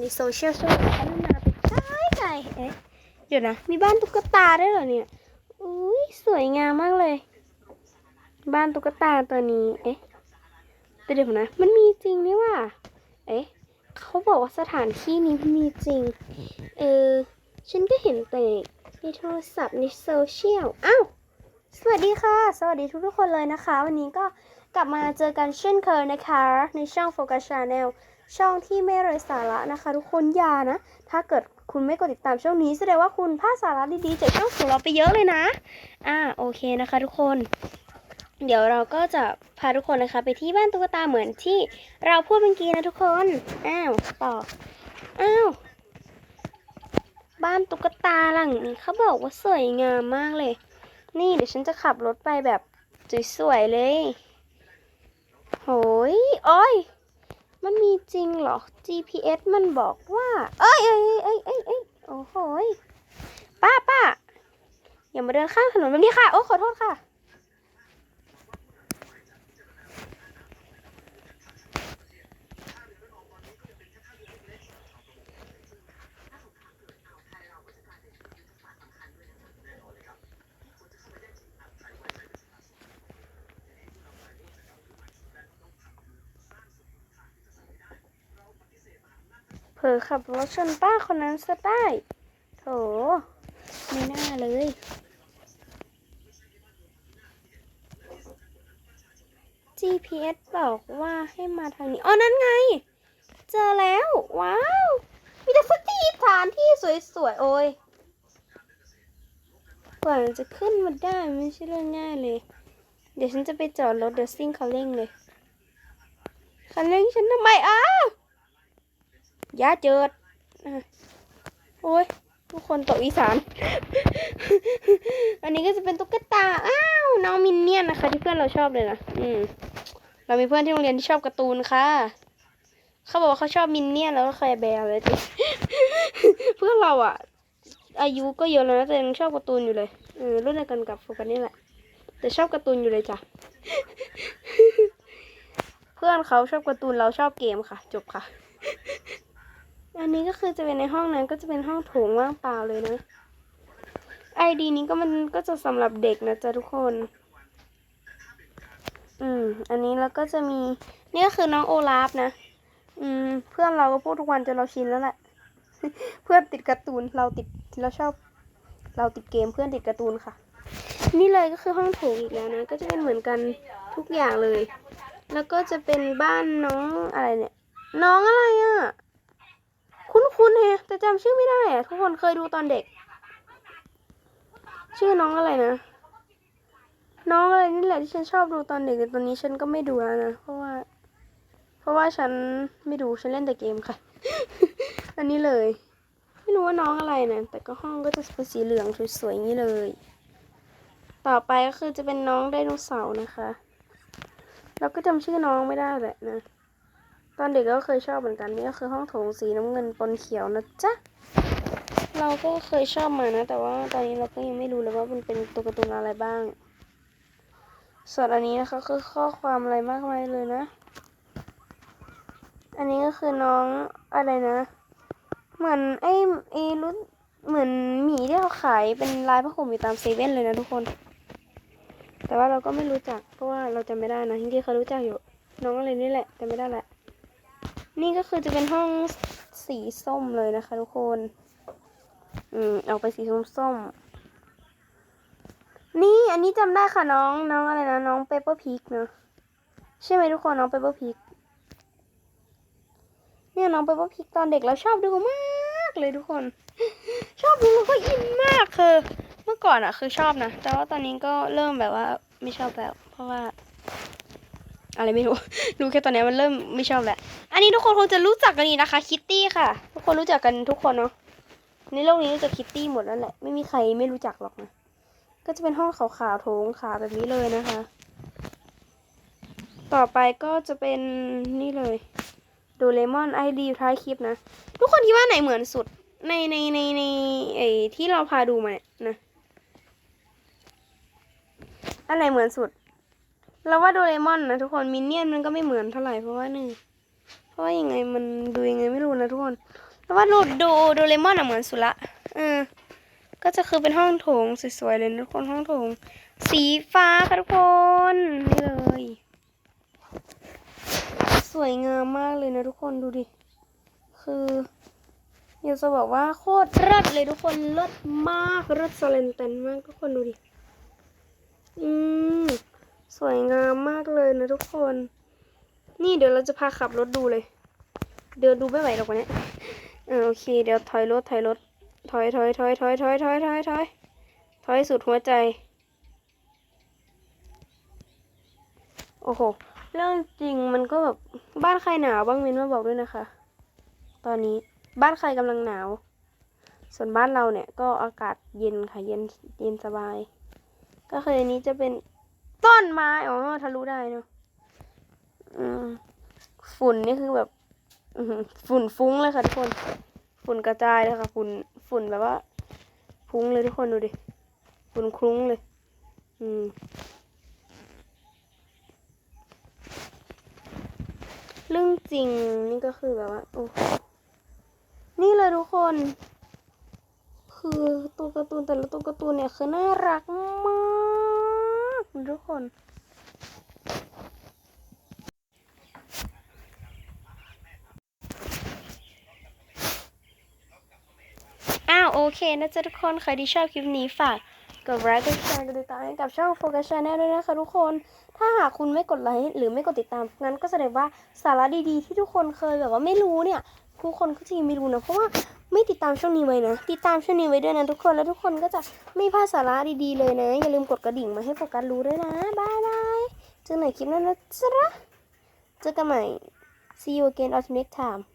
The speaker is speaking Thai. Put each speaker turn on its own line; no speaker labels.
ในโซเชียลช่วงนี้พัฒนาไปไกลไกลเอ๊ะเดี๋ยวนะ มีบ้านตุ๊กตาด้วยเหรอเนี่ย อุ้ยสวยงามมากเลย บ้านตุ๊กตาตัวนี้ เอ๊ะแต่เดี๋ยวนะ มันมีจริงนี่ว่า เอ๊ะเขาบอกว่าสถานที่นี้มีจริง เออ ฉันก็เห็นแต่ในโทรศัพท์ในโซเชียล อ้าว สวัสดีค่ะ สวัสดีทุกทุกคนเลยนะคะ วันนี้ก็ กลับมาเจอกันเช่นเคยนะคะ ในช่อง Focus Channel ช่องที่ไม่ไร้สาระนะคะ ทุกคนอย่านะ ถ้าเกิดคุณไม่กดติดตามช่องนี้แสดงว่าคุณพลาดสาระดีๆจากช่องของเราไปเยอะเลยนะ อ่าโอเคนะคะ ทุกคน เดี๋ยวเราก็จะพาทุกคนนะคะ ไปที่บ้านตุ๊กตาเหมือนที่เราพูดเมื่อกี้นะทุกคนอ้าวต่ออ้าวบ้านตุ๊กตาหลังนี้เขาบอกว่าสวยงามมากเลย นี่เดี๋ยวฉันจะขับรถไปแบบสวยๆเลย โหยโอ้ย มันมีจริงเหรอ GPS มันบอกว่า เอ้ยเอ้ยเอ้ยเอ้ยเอ้ยโอ้โหยป้าป้าอย่ามาเดินข้ามถนนแบบนี้ค่ะ โอ้ขอโทษค่ะ เผลอขับรถชนป้าคนนั้นซะได้โถไม่น่าเลย GPS บอกว่าให้มาทางนี้ อ๋อ นั่นไง เจอแล้ว ว้าว มีแต่สถานที่สวยๆ โอ้ยกว่าจะขึ้นมาได้ไม่ใช่เรื่องง่ายเลย เดี๋ยวฉันจะไปจอดรถเดี๋ยวซิ่งเขาเร่งเลย คันเร่งฉันทำไมอ้า ย่าเจิดอะโอ้ยทุกคนตกอีสาน อันนี้ก็จะเป็นตุ๊กตา อ้าว น้องมินเนี่ยนนะคะ ที่เพื่อนเราชอบเลยนะ อืม เรามีเพื่อนที่โรงเรียนที่ชอบการ์ตูนค่ะ เขาบอกว่าเขาชอบมินเนี่ยนแล้วก็แคร์แบร์เลยจ้ะเพื่อนเราอะอายุก็เยอะแล้วนะแต่ยังชอบการ์ตูนอยู่เลยเออรุ่นเดียวกันกับโฟกัสนี่แหละ แต่ชอบการ์ตูนอยู่เลยจ้ะ เพื่อนเขาชอบการ์ตูนเราชอบเกมค่ะ จบค่ะ อันนี้ก็คือจะเป็นในห้องนั้นก็จะเป็นห้องโถงว่างเปล่าเลยนะไอดีนี้ก็มันก็จะสำหรับเด็กนะจ๊ะทุกคน อืม อันนี้แล้วก็จะมี นี่ก็คือน้องโอลาฟนะ อืม เพื่อนเราก็พูดทุกวันจนเราชินแล้วแหละ เพื่อนติดการ์ตูน เราติด เราชอบ เราติดเกมเพื่อนติดการ์ตูนค่ะ นี่เลยก็คือห้องโถงอีกแล้วนะ ก็จะเป็นเหมือนกันทุกอย่างเลย แล้วก็จะเป็นบ้านน้องอะไรเนี่ย น้องอะไรอะ่ะ คุ้นๆแฮะแต่จำชื่อไม่ได้อะทุกคนเคยดูตอนเด็ก ชื่อน้องอะไรนะ น้องอะไรนี่แหละที่ฉันชอบดูตอนเด็กแต่ตอนนี้ฉันก็ไม่ดูแล้วนะเพราะว่า เพราะว่าฉันไม่ดูฉันเล่นแต่เกมค่ะ อันนี้เลย ไม่รู้ว่าน้องอะไรนะแต่ก็ห้องก็จะเป็นสีเหลืองสวยๆอย่างนี้เลย ต่อไปก็คือจะเป็นน้องไดโนเสาร์นะคะ เราก็จำชื่อน้องไม่ได้แหละนะ ตอนเด็กก็เคยชอบเหมือนกันนี่ก็คือห้องโถงสีน้ำเงินปนเขียวนะจ๊ะเราก็เคยชอบมานะ แต่ว่าตอนนี้เราก็ยังไม่รู้เลยว่ามันเป็นตัวการ์ตูนอะไรบ้าง ส่วนอันนี้นะคะคือข้อความอะไรมากมายเลยนะ อันนี้ก็คือน้องอะไรนะ เหมือนไอ้ไอ้รุ่นเหมือนหมีที่เขาขายเป็นลายผ้าห่มอยู่ตามเซเว่นเลยนะทุกคน แต่ว่าเราก็ไม่รู้จักเพราะว่าเราจำไม่ได้นะจริงเขารู้จักอยู่ น้องอะไรนี่แหละแต่ไม่ได้แหละ นี่ก็คือจะเป็นห้องสีส้มเลยนะคะ ทุกคน อืมออกไปสีส้มส้ม นี่อันนี้จำได้ค่ะน้องน้องอะไรนะน้องเปเปอร์พิกเนอะใช่ไหมทุกคนน้องเปเปอร์พิกเนี่ยน้องเปเปอร์พิกตอนเด็กเราชอบดูมากเลยทุกคน ชอบดูแล้วก็อินมากคือเมื่อก่อนอะคือชอบนะ แต่ว่าตอนนี้ก็เริ่มแบบว่าไม่ชอบแล้ว เพราะว่า อะไรไม่รู้ รู้แค่ตอนนี้มันเริ่มไม่ชอบแหละอันนี้ทุกคนคงจะรู้จักกันดีนะคะ คิตตี้ค่ะ ทุกคนรู้จักกันทุกคนเนาะ ในโลกนี้รู้จักคิตตี้หมดแล้วแหละ ไม่มีใครไม่รู้จักหรอกนะ ก็จะเป็นห้องขาวๆโถงขาวแบบนี้เลยนะคะ ต่อไปก็จะเป็นนี่เลยโดเรมอนไอดีท้ายคลิปนะ ทุกคนคิดว่าไหนเหมือนสุด ในในในในไอที่เราพาดูมาเนี่ยนะอันไหนเหมือนสุด เราว่าโดเรมอนนะทุกคนมินเนี่ยนมันก็ไม่เหมือนเท่าไหร่เพราะว่าหนึ่งเพราะว่ายังไงมันดูยังไงไม่รู้นะทุกคนแต่ว่าดูดูโดเรมอนอะเหมือนสุดละเออก็จะคือเป็นห้องโถงสวยๆเลยนะทุกคนห้องโถง สีฟ้าค่ะทุกคนนี่เลยสวยงามมากเลยนะทุกคนดูดิ คืออยากจะบอกว่าโคตรเลิศเลยทุกคนเลิศมากเลิศสเลนเตนมากทุกคนดูดิ อืม สวยงามมากเลยนะทุกคน นี่เดี๋ยวเราจะพาขับรถดูเลย เดินดูไม่ไหวหรอกวันนี้เออโอเค เดี๋ยวถอยรถถอยรถถอยถอยถอยถอยถอยถอยถอยถอยถอยสุดหัวใจ โอ้โห เรื่องจริงมันก็แบบบ้านใครหนาวบ้างเมนมาบอกด้วยนะคะ ตอนนี้บ้านใครกำลังหนาว ส่วนบ้านเราเนี่ยก็อากาศเย็นค่ะเย็นเย็นสบาย ก็คืออันนี้จะเป็น ต้นไม้อ๋อทะลุได้เนาะฝุ่นนี่คือแบบฝุ่นฟุ้งเลยค่ะทุกคน ฝุ่นกระจายเลยค่ะ ฝุ่นฝุ่นแบบว่าฟุ้งเลยทุกคนดูดิฝุ่นคลุ้งเลย อืมเรื่องจริงนี่ก็คือแบบว่าโอ้นี่เลยทุกคน คือตัวการ์ตูนแต่ละตัวการ์ตูนเนี่ยคือน่ารักมาก คนอ้าวโอเคนะจ๊ะทุกคน ใครที่ชอบคลิปนี้ฝากกดไลค์กดแชร์กดติดตามให้กับช่องโฟกัสชาแนลด้วยนะคะทุกคน ถ้าหากคุณไม่กดไลค์หรือไม่กดติดตามงั้นก็แสดงว่าสาระดีๆ ที่ทุกคนเคยแบบว่าไม่รู้เนี่ย ทุกคนก็จะยังไม่รู้นะ เพราะว่าไม่ติดตามช่องนี้ไว้นะ ติดตามช่องนี้ไว้ด้วยนะทุกคน แล้วทุกคนก็จะไม่พลาดสาระดีๆเลยนะ อย่าลืมกดกระดิ่งมาให้โฟกัสรู้ด้วยนะบายบายเจอกันใหม่คลิปหน้านะจ๊ะเจอกันใหม่ see you again on next time